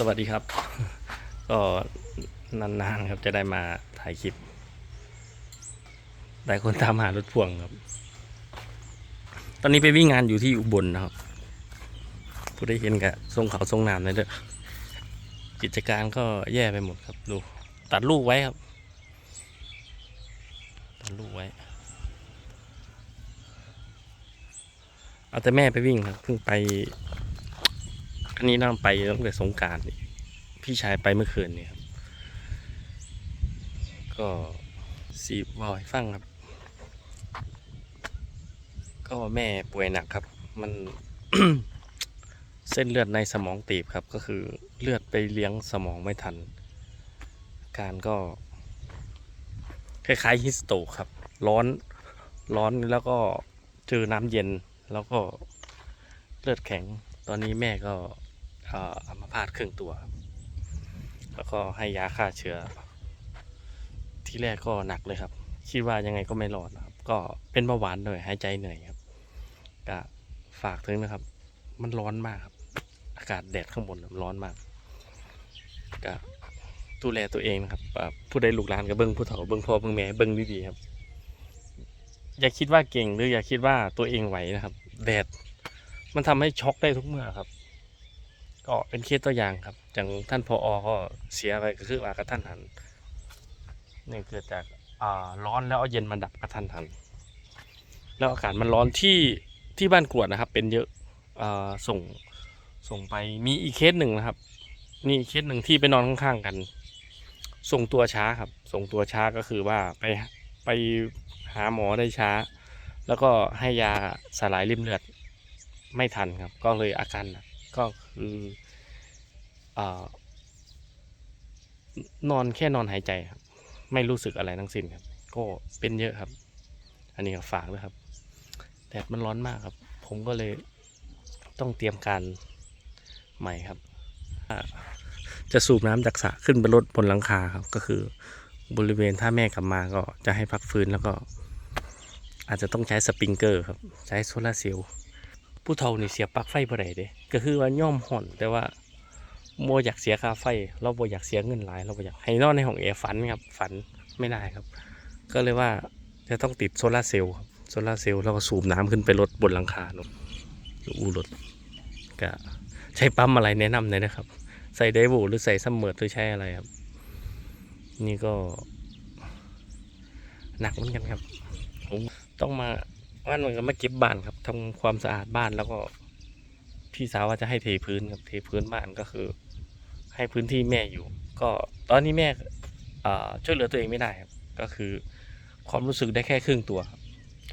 สวัสดีครับ ก็นานๆครับจะได้มาถ่ายคลิปหลายคนตามหารถพ่วงครับ ตอนนี้ไปวิ่งงานอยู่ที่อุบลนะครับ ผู้ได้เห็นกับทรงเขาทรงนามเลยเด้อกิจการก็แย่ไปหมดครับดู ตัดลูกไว้ครับ ตัดลูกไว้ เอาแต่แม่ไปวิ่งครับเพิ่งไป อันนี้น่าไปตั้งแต่สงการพี่ชายไปเมื่อคืนนี่ครับ ก็สีบอยฟังครับ ก็แม่ป่วยหนักครับ มันเส้นเลือดในสมองตีบครับ ก็คือเลือดไปเลี้ยงสมองไม่ทัน การก็ คล้ายๆฮิสโตครับ ร้อนร้อนแล้วก็เจอน้ำเย็นแล้วก็เลือดแข็ง ตอนนี้แม่ก็ เอ่ออัมพาตครึ่งตัว แล้วก็ให้ยาฆ่าเชื้อ ที่แรกก็หนักเลยครับ คิดว่ายังไงก็ไม่รอดนครับ ก็เป็นเบาหวานหน่อยหายใจเหนื่อยครับก็ฝากถึงนะครับ มันร้อนมากครับ อากาศแดดข้างบนร้อนมากก็ดูแลตัวเองนะครับผู้ใดลูกหลานก็เบิ้งผู้เฒ่าเบิ้งพ่อเบิ้งแม่เบิ้งดีๆครับ อย่าคิดว่าเก่งหรืออย่าคิดว่าตัวเองไหวนะครับ แดดมันทำให้ช็อกได้ทุกเมื่อครับ ก็เป็นเคสตัวอย่างครับอย่างท่านพออก็เสียไปก็คือว่ากระท่านหันนี่เกิดจากอ่าร้อนแล้วเอาเย็นมาดับกระท่านหัน แล้วอากาศมันร้อนที่ที่บ้านกรวดนะครับ เป็นเยอะอ่าส่งส่งไปมีอีกเคสหนึ่งนะครับนี่เคสหนึ่งที่ไปนอนข้างๆกัน ส่งตัวช้าครับ ส่งตัวช้าก็คือว่าไปไปหาหมอได้ช้า แล้วก็ให้ยาสลายริ่มเลือดไม่ทันครับ ก็เลยอาการหนัก ก็คืออนอนแค่นอนหายใจครับ ไม่รู้สึกอะไรทั้งสิ้นครับ ก็เป็นเยอะครับ อันนี้ก็ฝากด้วยครับแดดมันร้อนมากครับ ผมก็เลยต้องเตรียมการใหม่ครับ จะสูบน้ำจากสระขึ้นไปรถบนหลังคาครับ ก็คือบริเวณถ้าแม่กลับมาก็จะให้พักฟื้นแล้วก็ อาจจะต้องใช้สปริงเกอร์ครับ ใช้โซลาร์เซลล์ ผู้เฒ่านี่เสียปลั๊กไฟบ่ได้เด้ก็คือว่าย่อมห่อนแต่ว่าโมอยากเสียค่าไฟ เราบ่อยากเสียเงินหลาย เราบ่อยากให้นอนในห้องแอร์ฝันครับ ฝันไม่ได้ครับ ก็เลยว่าจะต้องติดโซลาร์เซลล์ครับโซลาร์เซลล์แล้วก็สูบน้ำขึ้นไปรถบนหลังคาเนอะอูรถก็ใช้ปั๊มอะไรแนะนำหน่อยนะครับ ใส่ไดโวหรือใส่ซัมเมอร์หรือใช้อะไรครับ นี่ก็หนักเหมือนกันครับ ต้องมา วันมันก็มาเก็บบ้านครับทำความสะอาดบ้านแล้วก็ พี่สาวว่าจะให้เทพื้นครับเทพื้นบ้านก็คือ ให้พื้นที่แม่อยู่ ก็ตอนนี้แม่ช่วยเหลือตัวเองไม่ได้ครับ ก็คือความรู้สึกได้แค่ครึ่งตัวครับ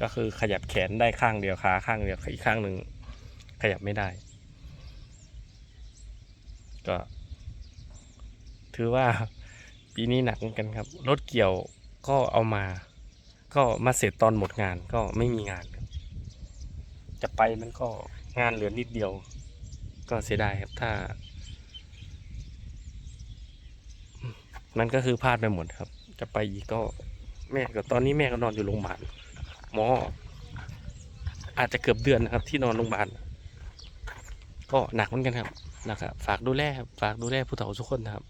ก็คือขยับแขนได้ข้างเดียวขาข้างเดียวอีกข้างหนึ่งขยับไม่ได้ ก็ ถือว่าปีนี้หนักเหมือนกันครับรถเกี่ยวก็เอามา ก็มาเสร็จตอนหมดงานก็ไม่มีงาน จะไปมันก็งานเหลือนิดเดียว ก็เสียดายครับถ้า มันก็คือพลาดไปหมดครับ จะไปอีกก็แม่ก็ตอนนี้แม่ก็นอนอยู่โรงพยาบาลหมอ อาจจะเกือบเดือนนะครับ ที่นอนโรงพยาบาลก็หนักเหมือนกันครับนะครับฝากดูแลฝากดูแลผู้เฒ่าทุกคนนะครับ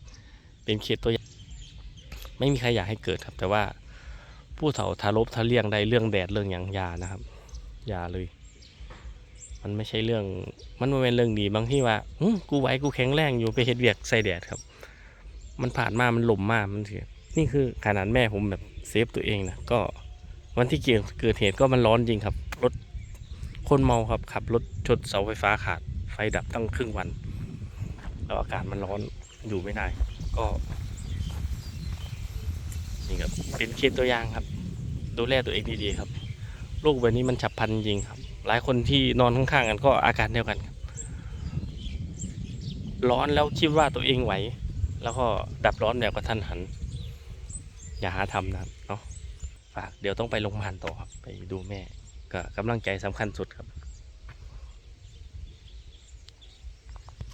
เป็นเคสตัวอย่าง ไม่มีใครอยากให้เกิดครับ แต่ว่า ผู้เฒ่าทารบทาเลี่ยงได้เรื่องแดดเรื่องอย่างยานะครับยาเลย มันไม่ใช่เรื่อง มันไม่เป็นเรื่องดีบางที่ว่ากูไหวกูแข็งแรงอยู่ไปเฮ็ดเวียกใส่แดดครับ มันผ่านมามันหล่มมากมันเสียนี่คือขนาดแม่ผมแบบเซฟตัวเองนะก็วันที่เกิดเกิดเหตุก็มันร้อนจริงครับรถคนเมาครับขับรถชนเสาไฟฟ้าขาดไฟดับตั้งครึ่งวันแล้วอากาศมันร้อนอยู่ไม่ได้ก็นี่ครับเป็นเคสตัวอย่างครับ ดูแลตัวเองดีๆครับโรคแบบนี้มันฉับพลันจริงครับ หลายคนที่นอนข้างๆกันก็อาการเดียวกันครับร้อนแล้วคิดว่าตัวเองไหว แล้วก็ดับร้อนแบบกระทันหัน อย่าหาทำนะครับเนาะฝากเดี๋ยวต้องไปโรงพยาบาลต่อครับ ไปดูแม่ ก็กำลังใจสำคัญสุดครับ